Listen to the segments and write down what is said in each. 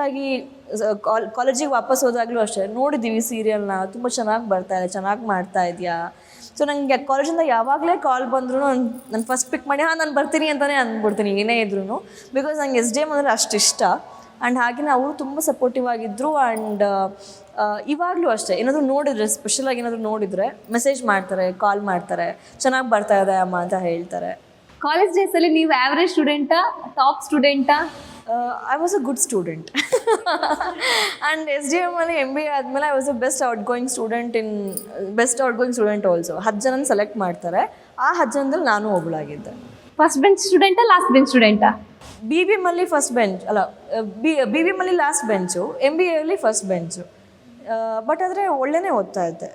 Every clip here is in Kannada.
ಆಗಿ ಕಾಲೇಜಿಗೆ ವಾಪಸ್ ಹೋದಾಗಲೂ ಅಷ್ಟೇ ನೋಡಿದ್ದೀವಿ ಸೀರಿಯಲ್ನ ತುಂಬ ಚೆನ್ನಾಗಿ ಬರ್ತಾ ಇದೆ, ಚೆನ್ನಾಗಿ ಮಾಡ್ತಾ ಇದೆಯಾ? ಸೊ ನನಗೆ ಕಾಲೇಜಿಂದ ಯಾವಾಗಲೇ ಕಾಲ್ ಬಂದ್ರು ನಾನು ಫಸ್ಟ್ ಪಿಕ್ ಮಾಡಿ, ಹಾಂ, ನಾನು ಬರ್ತೀನಿ ಅಂತಲೇ ಅಂದ್ಬಿಡ್ತೀನಿ, ಏನೇ ಇದ್ರೂ ಬಿಕಾಸ್ ನಂಗೆ ಎಸ್ ಡಿ ಎಂ ಅಂದರೆ ಅಷ್ಟು ಇಷ್ಟ. ಆ್ಯಂಡ್ ಹಾಗೆ ಅವರು ತುಂಬ ಸಪೋರ್ಟಿವ್ ಆಗಿದ್ದರು ಆ್ಯಂಡ್ ಇವಾಗಲೂ ಅಷ್ಟೇ, ಏನಾದರೂ ನೋಡಿದರೆ ಸ್ಪೆಷಲಾಗಿ ಏನಾದರೂ ನೋಡಿದರೆ ಮೆಸೇಜ್ ಮಾಡ್ತಾರೆ ಕಾಲ್ ಮಾಡ್ತಾರೆ, ಚೆನ್ನಾಗಿ ಬರ್ತಾ ಇದೆ ಅಮ್ಮ ಅಂತ ಹೇಳ್ತಾರೆ. ಕಾಲೇಜ್ ಡೇಸಲ್ಲಿ ನೀವು ಆ್ಯಾವ್ರೇಜ್ ಸ್ಟೂಡೆಂಟಾ top ಸ್ಟೂಡೆಂಟಾ I was a good student and S D M ಅಲ್ಲಿ ಎಂ ಬಿ ಎ ಆದಮೇಲೆ I was a best outgoing student in best outgoing student also ಹತ್ತು ಜನ ಸೆಲೆಕ್ಟ್ ಮಾಡ್ತಾರೆ. ಆ ಹತ್ತು ಜನದಲ್ಲಿ ನಾನು ಒಬ್ಬಳಾಗಿದ್ದೆ ಫಸ್ಟ್ ಬೆಂಚ್ ಸ್ಟೂಡೆಂಟಾ ಲಾಸ್ಟ್ ಬೆಂಚ್ ಸ್ಟೂಡೆಂಟಾ ಬಿ ಬಿ ಎಮ್ಮಲ್ಲಿ ಫಸ್ಟ್ ಬೆಂಚ್ ಅಲ್ಲ ಬಿ ಬಿ ಬಿ ಎಮ್ಮಲ್ಲಿ ಲಾಸ್ಟ್ ಬೆಂಚು ಎಂ ಬಿ ಎಲ್ಲಿ ಫಸ್ಟ್ ಬೆಂಚು ಬಟ್ ಆದರೆ ಒಳ್ಳೆಯೇ ಓದ್ತಾ ಇದ್ದೆ.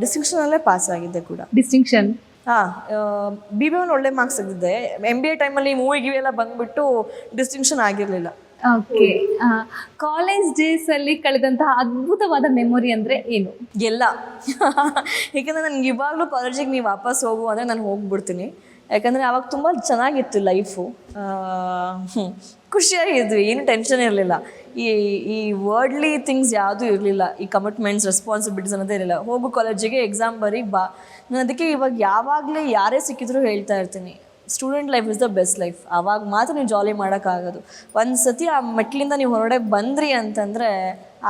ಡಿಸ್ಟಿಂಕ್ಷನಲ್ಲೇ ಪಾಸ್ ಆಗಿದ್ದೆ ಕೂಡ. ಡಿಸ್ಟಿಂಕ್ಷನ್ ಹಾಂ ಬಿ ಬಿ ಒನ್ ಒಳ್ಳೆ ಮಾರ್ಕ್ಸ್ ತೆಗೆದಿದ್ದೆ ಎಂ ಬಿ ಎ ಟೈಮಲ್ಲಿ ಮೂವಿ ಗಿವಿ ಎಲ್ಲ ಬಂದ್ಬಿಟ್ಟು ಡಿಸ್ಟಿಂಕ್ಷನ್ ಆಗಿರಲಿಲ್ಲ. ಓಕೆ ಕಾಲೇಜ್ ಡೇಸ್ ಅಲ್ಲಿ ಕಳೆದಂತಹ ಅದ್ಭುತವಾದ ಮೆಮೊರಿ ಅಂದ್ರೆ ಏನು? ಎಲ್ಲ. ಯಾಕಂದ್ರೆ ನನ್ಗೆ ಇವಾಗಲೂ ಕಾಲೇಜಿಗೆ ನೀವು ವಾಪಸ್ ಹೋಗು ಅಂದ್ರೆ ನಾನು ಹೋಗ್ಬಿಡ್ತೀನಿ. ಯಾಕಂದ್ರೆ ಅವಾಗ ತುಂಬಾ ಚೆನ್ನಾಗಿತ್ತು ಲೈಫು ಖುಷಿಯಾಗಿದ್ವಿ ಏನು ಟೆನ್ಷನ್ ಇರಲಿಲ್ಲ. ಈ ಈ ವರ್ಡ್ಲಿ ಥಿಂಗ್ಸ್ ಯಾವುದೂ ಇರಲಿಲ್ಲ. ಈ ಕಮಿಟ್ಮೆಂಟ್ಸ್ ರೆಸ್ಪಾನ್ಸಿಬಿಲಿಟೀಸ್ ಅನ್ನೋದೇ ಇರಲಿಲ್ಲ. ಹೋಗು ಕಾಲೇಜಿಗೆ ಎಕ್ಸಾಮ್ ಬರೀ ಬಾ. ನಾನು ಅದಕ್ಕೆ ಇವಾಗ ಯಾವಾಗಲೇ ಯಾರೇ ಸಿಕ್ಕಿದ್ರು ಹೇಳ್ತಾ ಇರ್ತೀನಿ. Student life is the best life ಆವಾಗ ಮಾತ್ರ ನೀವು ಜಾಲಿ ಮಾಡೋಕ್ಕಾಗೋದು. ಒಂದು ಸತಿ ಆ ಮೆಟ್ಲಿಂದ ನೀವು ಹೊರಗಡೆ ಬಂದ್ರಿ ಅಂತಂದರೆ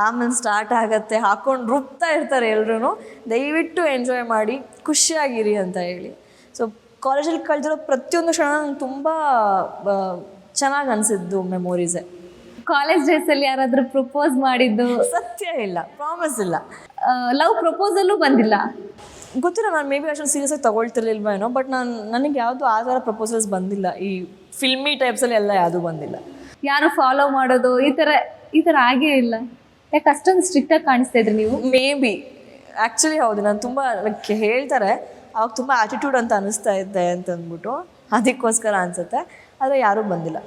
ಆಮೇಲೆ ಸ್ಟಾರ್ಟ್ ಆಗುತ್ತೆ. ಹಾಕ್ಕೊಂಡು ರುಬ್ತಾ ಇರ್ತಾರೆ ಎಲ್ಲರೂ ದಯವಿಟ್ಟು ಎಂಜಾಯ್ ಮಾಡಿ, ಖುಷಿಯಾಗಿರಿ ಅಂತ ಹೇಳಿ. ಸೊ ಕಾಲೇಜಲ್ಲಿ ಕಳೆದಿರೋ ಪ್ರತಿಯೊಂದು ಕ್ಷಣ ನಂಗೆ ತುಂಬ ಚೆನ್ನಾಗಿ ಅನಿಸಿದ್ದು ಮೆಮೊರೀಸೇ ಕಾಲೇಜ್ ಡೇಸ್ ಅಲ್ಲಿ ಯಾರಾದ್ರೂ ಪ್ರಪೋಸ್ ಮಾಡಿದ್ದು? ಸತ್ಯ ಇಲ್ಲ ಪ್ರಾಮಿಸ್ ಇಲ್ಲ. ಲವ್ ಪ್ರಪೋಸಲ್ಲೂ ಬಂದಿಲ್ಲ? ಗೊತ್ತಿಲ್ಲ ನಾನು ಮೇ ಬಿ ಅಷ್ಟೊಂದು ಸೀರಿಯಸ್ ಆಗಿ ತಗೊಳ್ತಿರ್ಲಿಲ್ವ ಏನೋ ಬಟ್ ನಾನು ನನಗೆ ಯಾವುದು ಆ ಥರ ಪ್ರಪೋಸಲ್ಸ್ ಬಂದಿಲ್ಲ. ಈ ಫಿಲ್ಮಿ ಟೈಪ್ಸಲ್ಲಿ ಎಲ್ಲ ಯಾವುದು ಬಂದಿಲ್ಲ. ಯಾರು ಫಾಲೋ ಮಾಡೋದು ಈ ಥರ ಈ ಥರ ಆಗೇ ಇಲ್ಲ. ಯಾಕೆ ಅಷ್ಟೊಂದು ಸ್ಟ್ರಿಕ್ಟ್ ಆಗಿ ಕಾಣಿಸ್ತಾ ಇದ್ರಿ ನೀವು? ಮೇ ಬಿ ಆ್ಯಕ್ಚುಲಿ ಹೌದು ನಾನು ತುಂಬ ಹೇಳ್ತಾರೆ ಅವಾಗ ತುಂಬ ಆ್ಯಟಿಟ್ಯೂಡ್ ಅಂತ ಅನಿಸ್ತಾ ಇದ್ದೆ ಅಂತ ಅಂದ್ಬಿಟ್ಟು ಅದಕ್ಕೋಸ್ಕರ ಅನಿಸುತ್ತೆ. ಆದರೆ ಯಾರೂ ಬಂದಿಲ್ಲ.